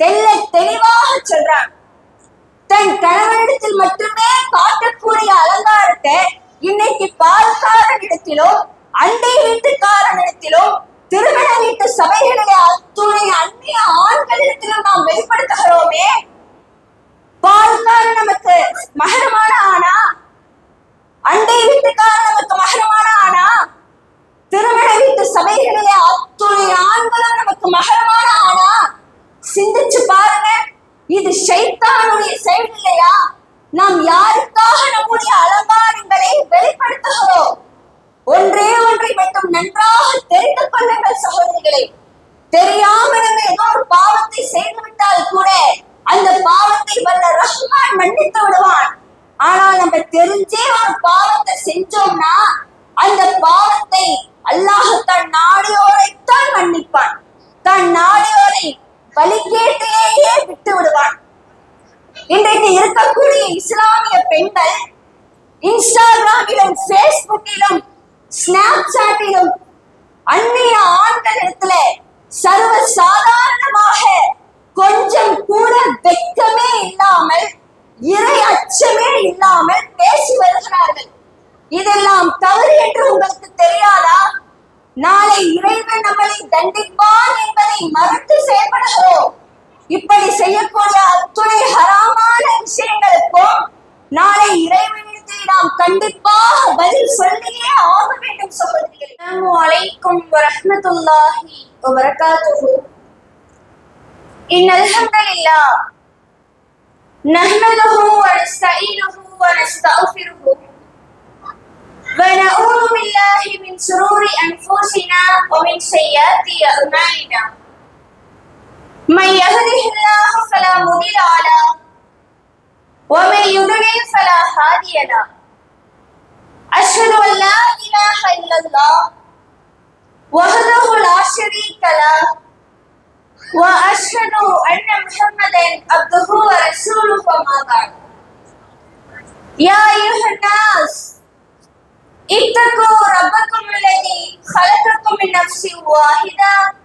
தெல்ல தெளிவாக சொல்றான். தன் கணவனிடத்தில் மட்டுமே காட்டக்கூடிய அலங்காரத்தை இன்னைக்கு பால்காரனிடத்திலும் அண்டை வீட்டுக்காரனிடத்திலும் திருமண வீட்டு சபைகளிலே அத்துணை அந்நிய ஆண்களிடத்திலும் நாம் வெளிப்படுத்துகிறோமே. பால்காரன் நமக்கு மகரமான ஆனா? அண்டை வீட்டுக்காரன் நமக்கு மகரமான ஆனா? திருமண வீட்டு சபைகளிலே அத்துணை ஆண்களும் நமக்கு மகரம் ஆனா சிந்திச்சு பாருங்க இது ஷைத்தானுடைய செயல் இல்லையா நாம் யாருக்காக நம்முடைய அலங்காரங்களை வெளிப்படுத்துகிறோம்? ஒன்றே ஒன்றை மட்டும் நன்றாக தெரிந்து கொள்ளுங்கள் சகோதரிகளை. தெரியாமல் நம்ம ஏதோ ஒரு பாவத்தை செய்து விட்டால் கூட அந்த பாவத்தை வல்ல ரஹ்மான் மன்னித்து விடுவான். ஆனால் நம்ம தெரிஞ்சே ஒரு பாவத்தை செஞ்சோம்னா அந்த பாவத்தை அல்லாஹ் தன் நாடியோரைத்தான் மன்னிப்பான். தன் நாடியோரை வழிகேட்டிலேயே விட்டு விடுவான் இன்றைக்கு இருக்கக்கூடிய இஸ்லாமிய பெண்கள் இன்ஸ்டாகிராமிலும் பேஸ்புக்கிலும் ஸ்னாப்சாட்டிலும் அந்நிய ஆண்களிடத்துல சர்வ சாதாரணமாக கொஞ்சம் கூட வெக்கமே இல்லாமல் இறை அச்சமே இல்லாமல் பேசி வருகிறார்கள். இதெல்லாம் தவறு என்று உங்களுக்கு தெரியாதா? நாளை இறைவன் நம்மளை தண்டிப்பான் என்பதை மறுத்து செயல்படுகிறோம். இப்படி செய்யக்கூடிய அத்துணை ஹராமான விஷயங்களுக்கும் நாளை இறைவனிடத்தில் நாம் கண்டிப்பாக பதில் சொல்லியே ஆக வேண்டும் சகோதரிகளே அஸ்ஸலாமு அலைக்கும் வரஹ்மத்துல்லாஹி வபரகாத்துஹு இன்னல் ஹம்தலில்லாஹ் நஹ்மதுஹு வ நஸ்தஈனுஹு வ நஸ்தக்ஃபிருஹு ونعوذ بالله من شرور أنفسنا ومن سيئات أعمالنا من يهده الله فلا مضل له ومن يضلل فلا هادي له أشهد أن لا إله إلا الله وحده لا شريك له وأشهد أن محمدا عبده ورسوله وما بعد يا أيها الناس اتقوا ربكم الذي خلقكم من نفس واحده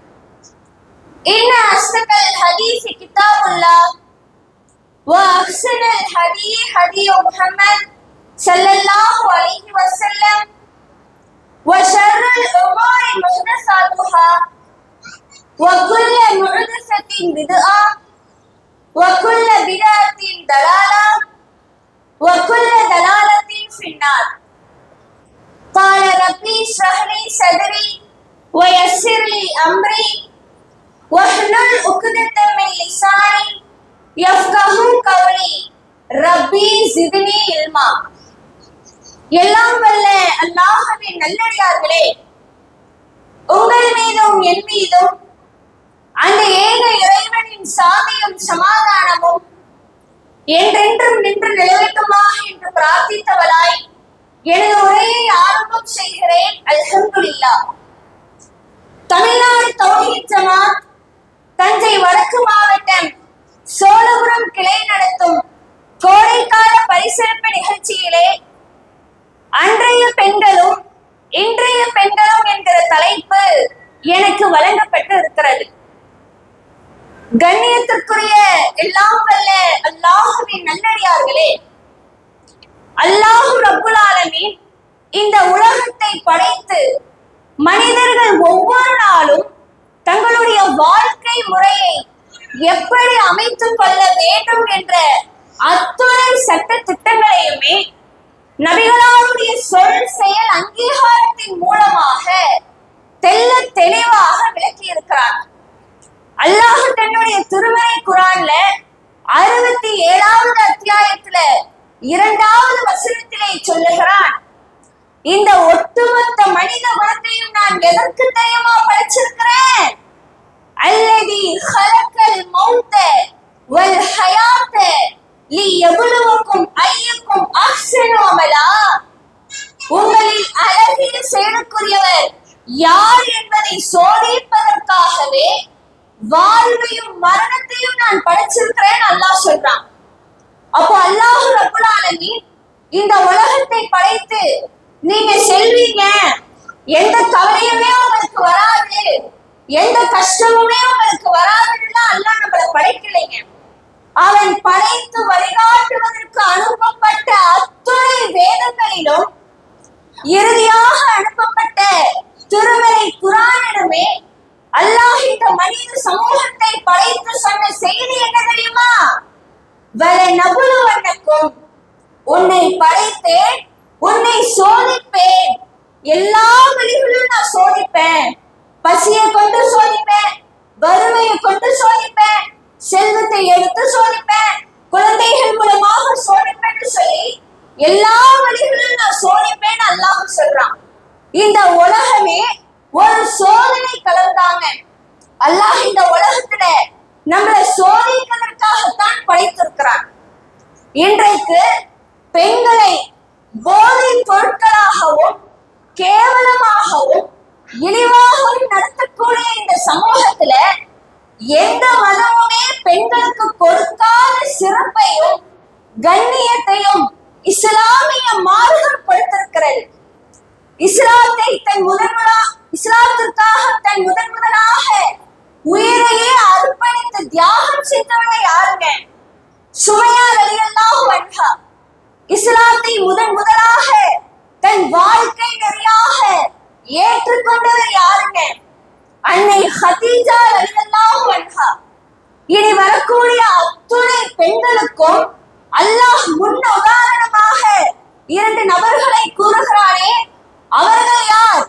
إن أصدق الحديث كتاب الله وأحسن الهدي هدي محمد صلى الله عليه وسلم وشر الأمور محدثاتها وكل محدثة بدعة وكل بدعة ضلالة وكل ضلالة في النار. قال ربي اشرح لي صدري ويسر لي أمري. واحلل عقدة من لساني يفقه قولي ரப்பி ஜிதினி இல்மா எல்லாம் வல்ல அல்லாஹ்வின் நல்லடியார்களே உங்கள் மீதும் என் மீதும் அந்த ஏக இறைவனின் சாந்தியும் சமாதானமும் என்றென்றும் நின்று நிலவட்டுமாக என்று பிரார்த்தித்தவளாய் எனது உரையை ஆரம்பம் செய்கிறேன் அல்ஹம்துலில்லாஹ் தமிழ்நாடு தௌஹீத் ஜமாத் தஞ்சை வடக்கு மாவட்டம் சோழபுரம் கிளை நடத்தும் கோடைக்கால பரிசிறப்பு நிகழ்ச்சியிலே அன்றைய பெண்களும் இன்றைய பெண்களும் என்கிற தலைப்பு எனக்கு வழங்கப்பட்டு இருக்கிறது கண்ணியத்திற்குரிய எல்லாம் வல்ல அல்லாஹுவின் நல்லடியார்களே அல்லாஹு ரப்புல் ஆலமின் இந்த உலகத்தை படைத்து மனிதர்கள் ஒவ்வொரு நாளும் தங்களுடைய வாழ்க்கை முறையை எப்படி அமைத்துக் கொள்ள வேண்டும் என்ற அத்துணை சட்ட திட்டங்களையுமே நபிகளாருடைய சொல் செயல் அங்கீகாரத்தின் மூலமாக தெல்ல தெளிவாக விளக்கி இருக்கிறார் அல்லாஹ் தன்னுடைய திருமறை குரான்ல அறுபத்தி ஏழாவது அத்தியாயத்துல இரண்டாவது வசனத்திலே சொல்லுகிறான் இந்த ஒட்டுமொத்த மனித குலத்தையும் நான் எதற்கு தெரியுமா படைச்சிருக்கிறேன்? அல்லதி ஹலக்கல் மௌத்த வல் ஹயாத்த லீ எவ்வளவுக்கும் ஐயக்கும் அஹ்சனு அமலா உங்களில் அழகிய செயலுக்குரியவர் யார் என்பதை சோதிப்பதற்காகவே வாழ்வையும் மரணத்தையும் நான் படைச்சிருக்கிறேன் அல்லாஹ் சொல்றான். அப்போ அல்லாஹு ரபுல் ஆலமீன் இந்த உலகத்தை படைத்து நீங்க செல்வீங்க. எந்த கவலையுமே உங்களுக்கு வராது. எந்த கஷ்டமுமே உங்களுக்கு வராதுன்னா அல்லாஹ் நம்மளை படைக்கலைங்க. அவன் படைத்து வழிகாட்டுவதற்கு அனுப்பப்பட்ட அத்துணை வேதங்களிலும் இறுதியாக அனுப்பப்பட்ட திருமலை குரானிடமே அல்லாஹ் இந்த மனித சமூகத்தை படைத்து சொன்ன செய்தி என்ன தெரியுமா? வல நபுலுவன்னக்கும் உன்னை படைத்தேன் உன்னை சோதிப்பேன். எல்லா வழிகளும் நான் சோதிப்பேன். பசியை கொண்டு சோதிப்பேன் வறுமையை கொண்டு சோதிப்பேன் செல்வத்தை எடுத்து சோதிப்பேன் குழந்தைகள் மூலமாக சோதிப்பேன்னு சொல்லி எல்லா வழிகளிலும் நான் சோதிப்பேன் அல்லாஹ் சொல்றான். இந்த உலகமே ஒரு சோதனை கலந்தாங்க. அல்லாஹ் இந்த உலகத்துல நம்மளை சோதிப்பதற்காகத்தான் படைத்திருக்கிறான். இன்றைக்கு பெண்களை போதை பொருட்களாகவும் கேவலமாகவும் இழிவாகவும் நடத்தக்கூடிய இந்த சமூகத்துல எந்த மதமுமே பெண்களுக்கு கொடுக்காத சிறப்பையும் கண்ணியத்தையும் இஸ்லாமிய மார்க்கம் கொடுத்திருக்கிறது இஸ்லாத்தை தன் முதன் முதலா இஸ்லாத்திற்காக தன் முதன் முதலாக உயிரையே அர்ப்பணித்து தியாகம் யாருங்க? சுமையா ரலியல்லாஹு அன்ஹா இஸ்லாத்தை முதன் முதலாக தன் வாழ்க்கை நெறியாக ஏற்றுக்கொண்டவர் யாருங்க? அன்னை ஹதீஜா ரலியல்லாஹு அன்ஹா இனி வரக்கூடிய அத்துணை பெண்களுக்கும் அல்லாஹ் முன் உதாரணமாக இரண்டு நபர்களை கூறுகிறானே அவர்கள் யார்?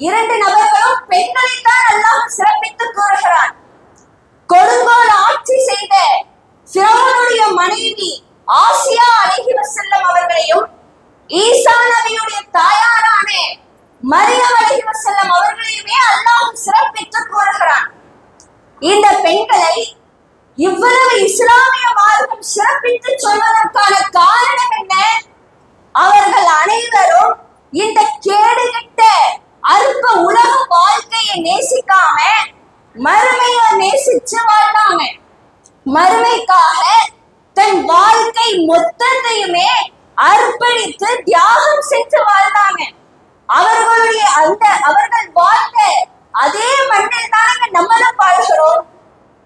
இரண்டு நபர்களும் பெண்களைத்தான் அல்லாஹ் சிறப்பித்து கூறுகிறான். கொடுங்கோல் ஆட்சி செய்த சிரவனுடைய மனைவி ஆசியா அழகி செல்லம் அவர்களையும் ஈசா நபியுடைய தாயாரான மரியம் அழகி செல்லம் அவர்களையுமே அல்லாஹ் சிறப்பித்து கூறுகிறான். இந்த பெண்களை இவ்வளவு இஸ்லாமிய மார்க்கம் சிறப்பித்து சொல்வதற்கான காரணம் என்ன? அவர்கள் அனைவரும் இந்த கேடுகிட்ட அற்ப உலக வாழ்க்கையை நேசி மறுமையை நேசிச்சு வாழ்ந்தாங்க மறுமைக்காக தன் வாழ்க்கை மொத்தத்தையுமே அர்ப்பணித்து தியாகம் செஞ்சு வாழ்ந்தாங்க அவர்களுடைய அந்த அவர்கள் வாழ்ந்த அதே மண்ணில் தானங்க நம்மளும் வாழ்கிறோம்.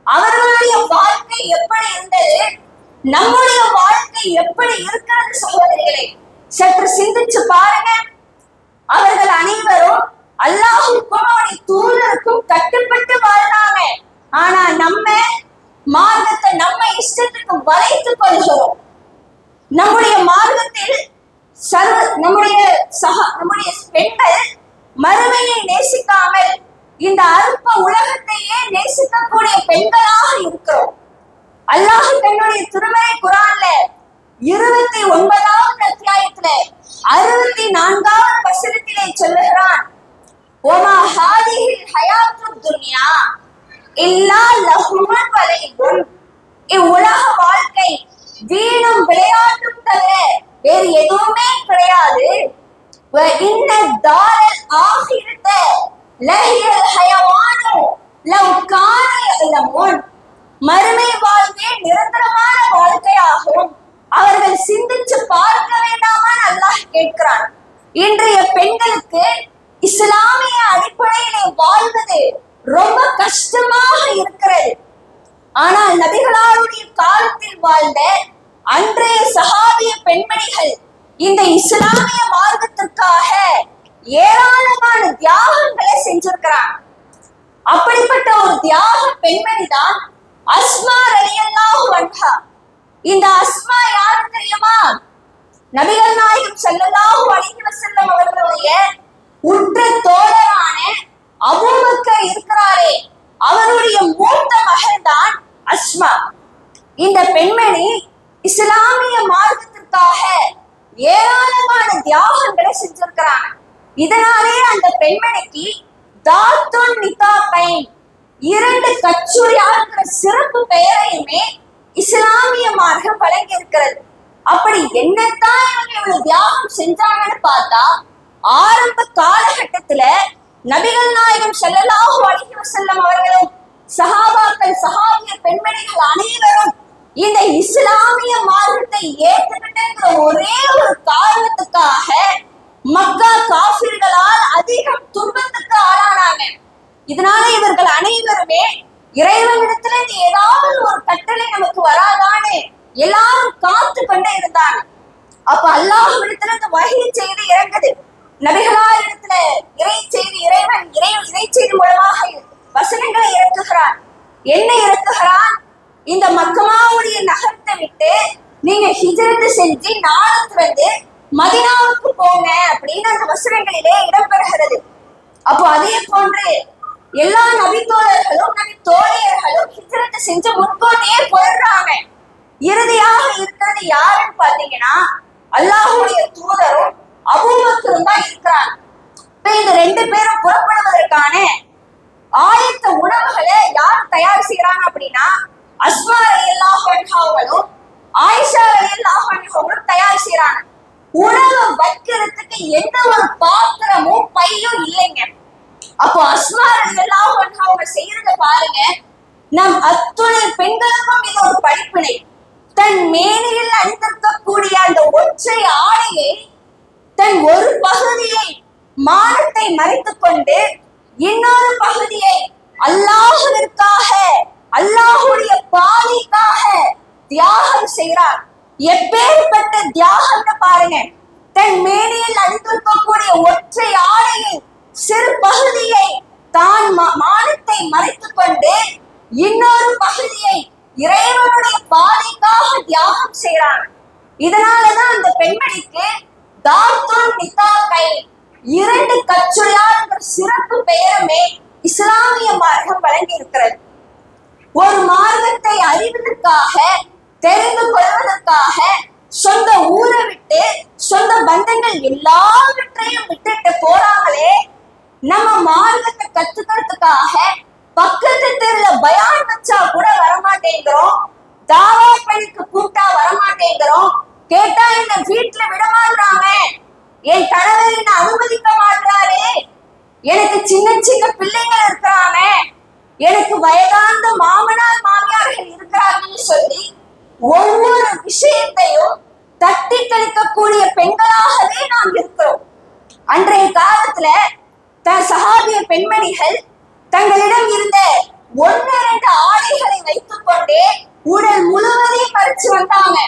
அவர்களுடைய வாழ்க்கை எப்படி இருந்தது? நம்முடைய வாழ்க்கை எப்படி இருக்கிறது சகோதரிகளை? சற்று சிந்திச்சு பாருங்க. அவர்கள் அனைவரும் அல்லாஹுக்கும் அவனை தூதருக்கும் கட்டுப்பட்டு வாழ்ந்தாங்க. ஆனா நம்ம மார்க்கத்தை நம்ம இஷ்டத்துக்கு வளைத்து கொள்கிறோம். நம்முடைய மார்க்கத்தில் சர்வ நம்முடைய சக நம்முடைய பெண்கள் மறுமையை நேசிக்காமல் இந்த அற்ப உலகத்தையே நேசிக்கக்கூடிய பெண்களாக இருக்கிறோம். அல்லாஹ் தன்னுடைய திருமலை குரான்ல இருபத்தி ஒன்பதாவது அத்தியாயத்துல அறுபத்தி நான்காவது வசனத்திலே சொல்லுகிறான். ஒமா ஹாதிஹில் ஹயாத்து துன்யா இல்லா லஹுமன் வலைபுன் இவ்வுலக வாழ்க்கை வீணும் விளையாட்டும் தவிர வேறு எதுவுமே கிடையாது. இன்ன தாரல் ஆகிருத்த லஹியல் ஹயவானு லவ் கான யஅலமுன் மறுமை வாழ்வே நிரந்தரமான வாழ்க்கையாகும். அவர்கள் சிந்திச்சு பார்க்க வேண்டாமான்னு அல்லாஹ் கேட்கிறான். இன்றைய பெண்களுக்கு இஸ்லாமிய அடிப்படையிலே வாழ்வது ரொம்ப கஷ்டமாக இருக்கிறது. ஆனால் நபிகளாருடைய காலத்தில் வாழ்ந்த அன்றைய சகாபிய பெண்மணிகள் இந்த இஸ்லாமிய மார்க்கத்திற்காக ஏராளமான தியாகங்களை செஞ்சிருக்கிறாங்க. அப்படிப்பட்ட ஒரு தியாக பெண்மணி தான் அஸ்மா ரலியல்லாஹு அன்ஹா. இந்த அஸ்மா யாரு தெரியுமா? நபிகள் நாயகம் ஸல்லல்லாஹு அலைஹி உற்ற தோழரான அபூபக்க இருக்கிறாரே. அவருடைய மூத்த மகள் தான் அஸ்மா. இந்த பெண்மணி இஸ்லாமிய மார்க்கத்திற்காக ஏராளமான தியாகங்களை செஞ்சிருக்கிறாங்க இதனாலே அந்த பெண்மணிக்கு தாத்துன் நிதாபைன் இரண்டு கச்சுரியாங்கிற சிறப்பு பெயரையுமே இஸ்லாமிய மார்க்கம் வழங்கி இருக்கிறது அப்படி என்னத்தான் இவங்க இவ்வளவு தியாகம் செஞ்சாங்கன்னு பார்த்தா ஆரம்ப காலகட்டத்துல நபிகள் நாயகம் செல்லலாக அலைஹி செல்லும் அவர்களும் சஹாபாக்கள் சஹாபிய பெண்மணிகள் அனைவரும் இந்த இஸ்லாமிய மார்க்கத்தை ஏற்றுக்கிட்டேங்கிற ஒரே ஒரு காரணத்துக்காக மக்கா காபிர்களால் அதிகம் துன்பத்துக்கு ஆளானாங்க. இதனால இவர்கள் அனைவருமே இறைவனிடத்துல இந்த ஏதாவது ஒரு கட்டளை நமக்கு வராதான்னு எல்லாரும் காத்து கொண்டே இருந்தாங்க. அப்ப அல்லாஹ்விடத்துல இந்த வகை செய்து இறங்குது. நபிகளார் இடத்துல இறை செய்தி இறைவன் இறை இறை செய்தி மூலமாக வசனங்களை இறக்குகிறான். என்ன இறக்குகிறான்? இந்த மக்கமாவுடைய நகரத்தை விட்டு நீங்க ஹிஜரத்து செஞ்சு நாளுக்கு வந்து மதினாவுக்கு போங்க அப்படின்னு அந்த வசனங்களிலே இடம்பெறுகிறது. அப்போ அதே போன்று எல்லா நபித்தோழர்களும் நபி தோழியர்களும் ஹிஜரத்தை செஞ்சு முன்கோட்டையே போயிடுறாங்க. இறுதியாக இருக்கிறது யாருன்னு பாத்தீங்கன்னா அல்லாஹுடைய தூதரும் அபூபக்கரும் தான் இருக்கிறாங்க. இப்ப இந்த ரெண்டு பேரும் புறப்படுவதற்கான ஆயத்த உணவுகளை யார் தயார் செய்யறாங்க அப்படின்னா அஸ்மா ரலியல்லாஹு அன்ஹாவங்களும் ஆயிஷா ரலியல்லாஹு அன்ஹாவங்களும் தயார் செய்யறாங்க உணவு வைக்கிறதுக்கு எந்த ஒரு பாத்திரமும் பையும் இல்லைங்க. அப்போ அஸ்மா ரலியல்லாஹு அன்ஹா அவங்க செய்யறத பாருங்க. நம் அத்துணை பெண்களுக்கும் இது ஒரு படிப்பினை. தன் மேனியில் அணிந்திருக்கக்கூடிய அந்த ஒற்றை ஆடையை அதன் ஒரு பகுதியை மானத்தை மறைத்துக் கொண்டு இன்னொரு பகுதியை அல்லாஹுவிற்காக அல்லாஹுடைய பாதைக்காக தியாகம் செய்கிறார். எப்பேற்பட்ட தியாகம்னு பாருங்க தன் மேனியில் அணிந்திருக்கக்கூடிய ஒற்றை ஆடையில் சிறு பகுதியை தான் மானத்தை மறைத்துக் கொண்டு இன்னொரு பகுதியை இறைவனுடைய பாதைக்காக தியாகம் செய்கிறான். இதனாலதான் அந்த பெண்மணிக்கு தாத்துல் நிதாக்கை இரண்டு கச்சுடையார் என்ற சிறப்பு பெயருமே இஸ்லாமிய மார்க்கம் வழங்கி இருக்கிறது ஒரு மார்க்கத்தை அறிவதற்காக தெரிந்து கொள்வதற்காக சொந்த ஊரை விட்டு சொந்த பந்தங்கள் எல்லாவற்றையும் விட்டுட்டு போறாங்களே நம்ம மார்க்கத்தை கத்துக்கிறதுக்காக பக்கத்து தெருல பயான் வச்சா கூட வரமாட்டேங்கிறோம் தாவா பணிக்கு கூப்பிட்டா வரமாட்டேங்கிறோம் கேட்டா என்ன சீட்ல விட மாட்டாங்க என் கணவர் என்ன அனுமதிக்க மாட்டாரு எனக்கு சின்ன சின்ன பிள்ளைங்கள் இருக்கிறாங்க. எனக்கு வயதாந்த மாமனார் மாமியார்கள் இருக்கிறாங்கன்னு சொல்லி ஒவ்வொரு விஷயத்தையும் தட்டி கழிக்கக்கூடிய பெண்களாகவே நாம் இருக்கிறோம். அன்றைய காலத்துல த சகாபிய பெண்மணிகள் தங்களிடம் இருந்த ஒன்னு ரெண்டு ஆடைகளை வைத்துக் கொண்டே உடல் முழுவதையும் பறிச்சு வந்தாங்க.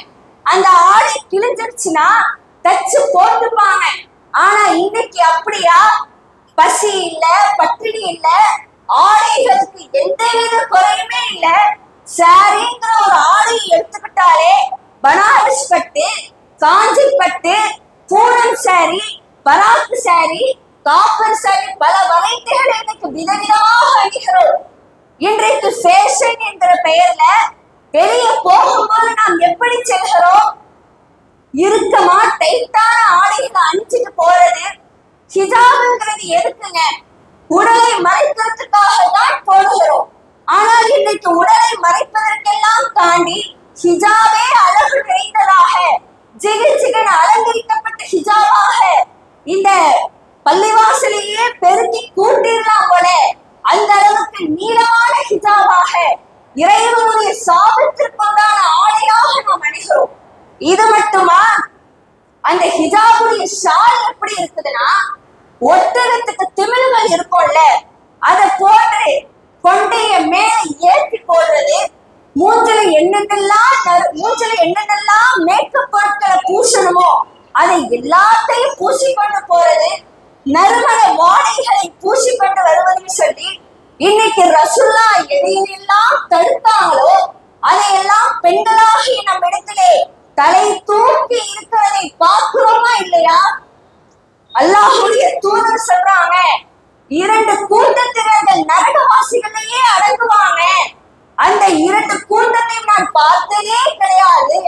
அந்த ஆடை கிழிஞ்சிருச்சுன்னா தச்சு போட்டுப்பாங்க. ஆனா இன்னைக்கு அப்படியா? பசி இல்ல பட்டினி இல்ல ஆடைகளுக்கு எந்தவித குறையுமே இல்ல. சாரிங்கிற ஒரு ஆடையை எடுத்துக்கிட்டாலே பனாரஸ் பட்டு காஞ்சி பட்டு பூனம் சாரி பராக்கு சாரி காப்பர் சாரி பல வகைகளை இன்னைக்கு விதவிதமாக அணிகிறோம். இன்றைக்கு ஃபேஷன் என்ற பெயர்ல வெளியே போகும்போது நாம் எப்படி செல்கிறோம் இறுக்கமா டைட்டான ஆடைகளை அணிச்சிட்டு போறது ஹிஜாபுங்கிறது எதுக்குங்க? உடலை மறைப்பதற்காக தான் போடுகிறோம். ஆனால் இன்னைக்கு உடலை மறைப்பதற்கெல்லாம் தாண்டி ஹிஜாபே அழகு நிறைந்ததாக ஜிகு ஜிகன் அலங்கரிக்கப்பட்ட ஹிஜாபாக இந்த பள்ளிவாசலையே பெருக்கி கூட்டிடலாம் போல அந்த அளவுக்கு நீளமான ஹிஜாபாக இறைவனுடைய சாபத்திற்குண்டான ஆடையாக நாம் அணிகிறோம். இது மட்டுமா? அந்த ஹிஜாபுடைய ஷால் எப்படி இருக்குதுன்னா ஒட்டகத்துக்கு திமிழ்கள் இருக்கும்ல அதை போன்று கொண்டைய மேல ஏற்றி போடுறது மூஞ்சில என்னென்னலாம் நறு- மூஞ்சில என்னென்னலாம் மேக்கப் பொருட்களை பூசணுமோ அதை எல்லாத்தையும் பூசி கொண்டு போறது நறுமண வாடைகளை பூசிக்கொண்டு வருவதுன்னு சொல்லி இன்னைக்கு ரசுல்லா எதையெல்லாம் தடுத்தாங்களோ அதையெல்லாம் பெண்களாகி நம்ம இடத்திலே தலை தூக்கி இருக்கிறதை பார்க்கிறோமா இல்லையா? அல்லாஹுடைய தூதர் சொல்றாங்க இரண்டு கூட்டத்தினர்கள் நரகவாசிகளையே அடங்குவாங்க அந்த இரண்டு கூட்டத்தையும் நான் பார்த்ததே கிடையாது.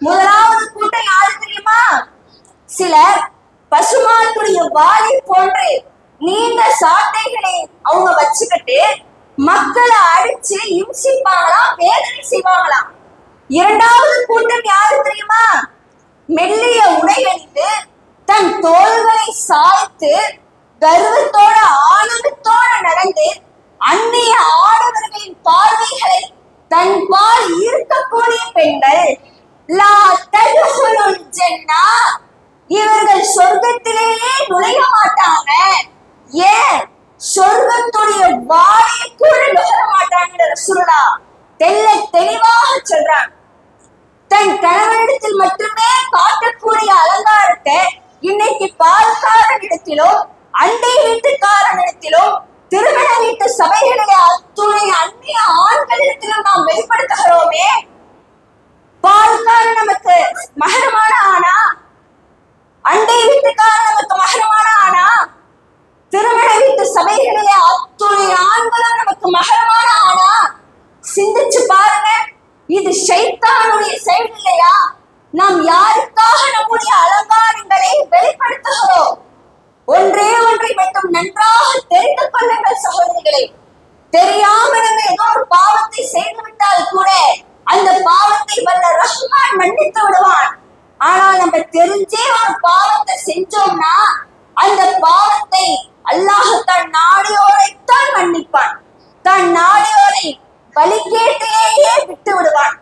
முதலாவது கூட்டம் யாரு தெரியுமா? சிலர் பசுமாட்டுடைய வாலி போன்று நீண்ட சாட்டைகளை அவங்க வச்சுக்கிட்டு மக்களை அடிச்சு இம்சிப்பாங்களாம் வேதனை செய்வாங்களாம். இரண்டாவது கூட்டம் யாரு தெரியுமா? மெல்லிய உடை அணிந்து தன் தோள்களை சாய்த்து கர்வத்தோட ஆனந்தத்தோட நடந்து அந்நிய ஆடவர்களின் பார்வைகளை தன் பால் ஈர்க்கக்கூடிய பெண்கள். லா ததுகுலுல் ஜென்னா இவர்கள் சொர்க்கத்திலேயே நுழைய மாட்டாங்க. ஏன்? சொர்க்கத்துடைய வாயை கூட நுகர மாட்டாங்க சுருளா தெல்ல தெளிவாக சொல்றான். தன் கணவனிடத்தில் மட்டுமே காட்டக்கூடிய அலங்காரத்தை இன்னைக்கு பால்காரனிடத்திலும் அண்டை வீட்டுக்காரனிடத்திலும் திருமண வீட்டு சபைகளிலே அத்துணை அந்நிய ஆண்களிடத்திலும் நாம் வெளிப்படுத்துகிறோமே. பால்காரன் நமக்கு மகரமான ஆனா அண்டை வீட்டுக்காரன் நமக்கு மகரமான ஆனா திருமண வீட்டு சபைகளிலே அத்துணை ஆண்களும் நமக்கு மகரமான ஆனா சிந்திச்சு பாருங்க. இது ஷைத்தானுடைய செயல் இல்லையா நாம் யாருக்காக நம்முடைய அலங்காரங்களை வெளிப்படுத்துகிறோம்? ஒன்றே ஒன்றை மட்டும் நன்றாக தெரிந்து கொள்ளுங்கள் சகோதரிகளே தெரியாம நம்ம ஏதோ ஒரு பாவத்தை செய்து விட்டால் கூட அந்த பாவத்தை வல்ல ரஹ்மான் மன்னித்து விடுவான் ஆனால் நம்ம தெரிஞ்சே ஒரு பாவத்தை செஞ்சோம்னா அந்த பாவத்தை அல்லாஹ் தன் நாடியோரைத்தான் மன்னிப்பான் தன் நாடியோரை வழிகேட்டிலேயே விட்டு விடுவான்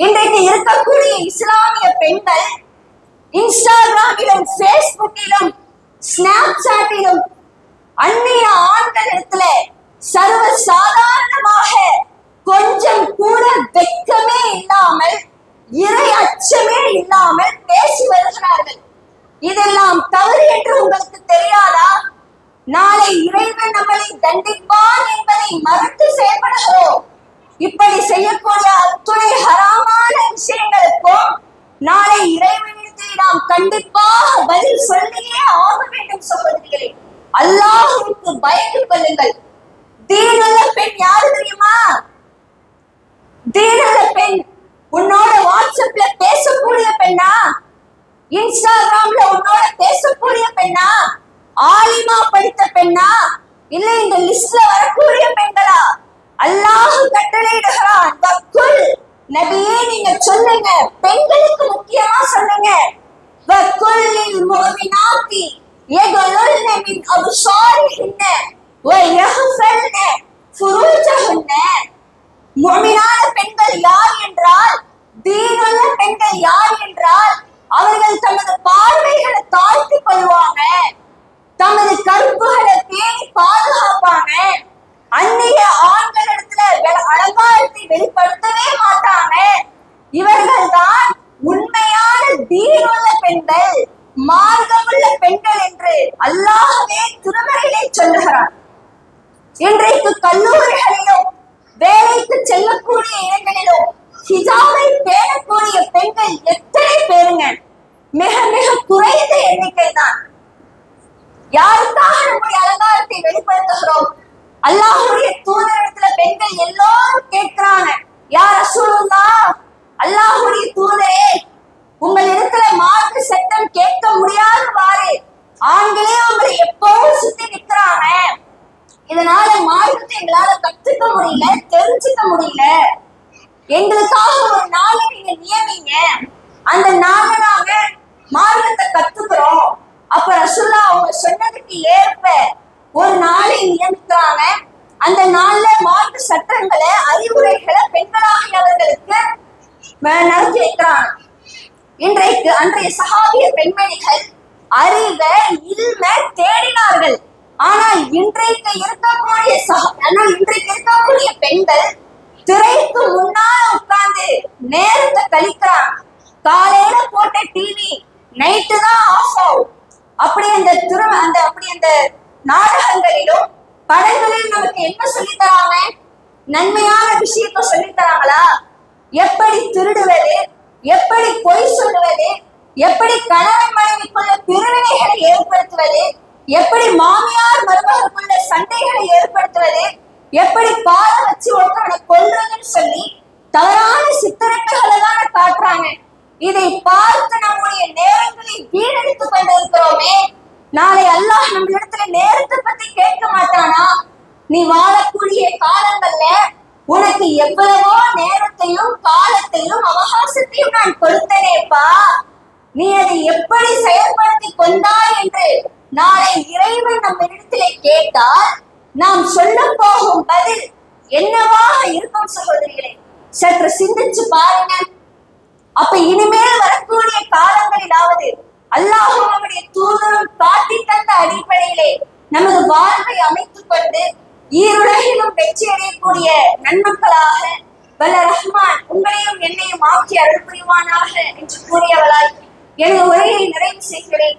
இன்றைக்கு இருக்கக்கூடிய இஸ்லாமிய பெண்கள் இன்ஸ்டாகிராமிலும் ஃபேஸ்புக்கிலும் ஸ்னாப்சாட்டிலும் அந்நிய ஆண்களிடத்துல சர்வ சாதாரணமாக கொஞ்சம் கூட வெட்கமே இல்லாமல் இறை அச்சமே இல்லாமல் பேசி வருகிறார்கள். இதெல்லாம் தவறு என்று உங்களுக்கு தெரியாதா? நாளை இறைவன் நம்மளை தண்டிப்பான் என்பதை மறுத்து செயல்படுகிறோம். இப்படி செய்யக்கூடிய அத்துணை ஹராமான விஷயங்களுக்கும் நாளை இறைவனிடத்தை நாம் கண்டிப்பாக பதில் சொல்லியே ஆக வேண்டும் சகோதரிகளே. அல்லாஹுக்கு பயந்து கொள்ளுங்கள். தீனுள்ள பெண் யாரு தெரியுமா? தீனுள்ள பெண் உன்னோட வாட்ஸ்அப்ல பேசக்கூடிய பெண்ணா? இன்ஸ்டாகிராம்ல உன்னோட பேசக்கூடிய பெண்ணா? ஆலிமா படித்த பெண்ணா? இல்ல இந்த லிஸ்ட்ல வரக்கூடிய பெண்களா? அல்லாஹ் கட்டளையிடுகிறான். வக்குல் நபியே நீங்க சொல்லுங்க. பெண்களுக்கு முக்கியமா சொல்லுங்க. வக்குல்லில் முஃமினாத்தி யகுலுல்ன மின் அப்சாரிஹின்ன வயஹ்ஃபல்ன ஃபுரூஜஹுன்ன. முழுமையான பெண்கள் யார் என்றால் தீனுள்ள பெண்கள் யார் என்றால் அவர்கள் தமது பார்வைகளை தாழ்த்தி கொள்வாங்க. தமது கருப்புகளை பேணி பாதுகாப்பாங்க. அந்நிய ஆண்கள் இடத்துல அலங்காரத்தை வெளிப்படுத்தவே மாட்டாங்க. இவர்கள் தான் உண்மையான தீனுள்ள பெண்கள் மார்க்கமுள்ள பெண்கள் என்று அல்லாஹவே திருமறையிலே சொல்லுகிறார். இன்றைக்கு கல்லூரிகளிலும் வேலைக்கு செல்லக்கூடிய இடங்களிலும் ஹிஜாபை பேணக்கூடிய பெண்கள் எத்தனை பேருங்க? மிக மிக குறைந்த எண்ணிக்கை தான். யாருக்காக நம்முடைய அலங்காரத்தை வெளிப்படுத்துகிறோம்? அல்லாஹுடைய தூதரிடத்துல பெண்கள் எல்லாரும் கேட்கிறாங்க யார் ரசூலுல்லா அல்லாஹுடைய தூதரே உங்கள் இடத்துல மாற்று சட்டம் கேட்க முடியாதவாறு ஆண்களே உங்களை எப்பவும் சுத்தி நிக்கிறாங்க இதனால மார்க்கத்தை எங்களால கத்துக்க முடியல தெரிஞ்சுக்க முடியல. எங்களுக்காக ஒரு நாளை நீங்க நியமிங்க. அந்த நாளாக மார்க்கத்தை கத்துக்கிறோம். அப்ப ரசுல்லா அவங்க சொன்னதுக்கு ஏற்ப ஒரு நாளை நியமிக்கிறாங்க. அந்த நாள்ல மார்க்க சட்டங்களை அறிவுரைகளை பெண்களாகியவர்களுக்கு நடத்தி வைக்கிறாங்க. இன்றைக்கு அன்றைய சகாபிய பெண்மணிகள் அறிவை இல்ம தேடினார்கள். ஆனால் இன்றைக்கு இருக்கக்கூடிய சக ஆனால் இன்றைக்கு இருக்கக்கூடிய பெண்கள் திரைக்கு முன்னால உட்கார்ந்து நேரத்தை கழிக்கிறாங்க. காலையில போட்ட டிவி நைட்டு தான் ஆஃப் ஆகும். அப்படி அந்த திரு அந்த அப்படி அந்த நாடகங்களிலும் படங்களில் நமக்கு என்ன சொல்லி தராங்க? நன்மையான விஷயத்தை சொல்லித் தராங்களா? எப்படி திருடுவது? எப்படி பொய் சொல்லுவது? எப்படி கணவன் மனைவிக்குள்ள பிரிவினைகளை ஏற்படுத்துவது? எப்படி மாமியார் மருமகளுக்குள்ள சண்டைகளை ஏற்படுத்துவது எப்படி பால வச்சு ஒருத்தனை கொல்றதுன்னு சொல்லி தவறான சித்தரிப்புகளை தானே காட்டுறாங்க. இதை பார்த்து நம்முடைய நேரங்களை வீணடித்துக் கொண்டிருக்கிறோமே. நாளை அல்லாஹ் நம்ம இடத்துல நேரத்தை பத்தி கேட்க மாட்டானா? நீ வாழக்கூடிய காலங்கள்ல உனக்கு எவ்வளவோ நேரத்தையும் காலத்தையும் அவகாசத்தையும் நான் கொடுத்தனேப்பா. நீ அதை எப்படி செயல்படுத்தி கொண்டாய் என்று நாளை இறைவன் நம்மிடத்திலே கேட்டால் நாம் சொல்ல போகும் பதில் என்னவாக இருக்கும் சகோதரிகளே? சற்று சிந்திச்சு பாருங்க அப்ப இனிமேல் வரக்கூடிய காலங்களிலாவது அல்லாஹும் அவருடைய தூதரும் காட்டி தந்த அடிப்படையிலே நமது வாழ்வை அமைத்துக் கொண்டு ஈருலகிலும் வெற்றி அடையக்கூடிய நன்மக்களாக வல்ல ரஹ்மான் உங்களையும் என்னையும் ஆக்கி அருள் புரிவானாக என்று கூறியவளாய் எனது உரையை நிறைவு செய்கிறேன்.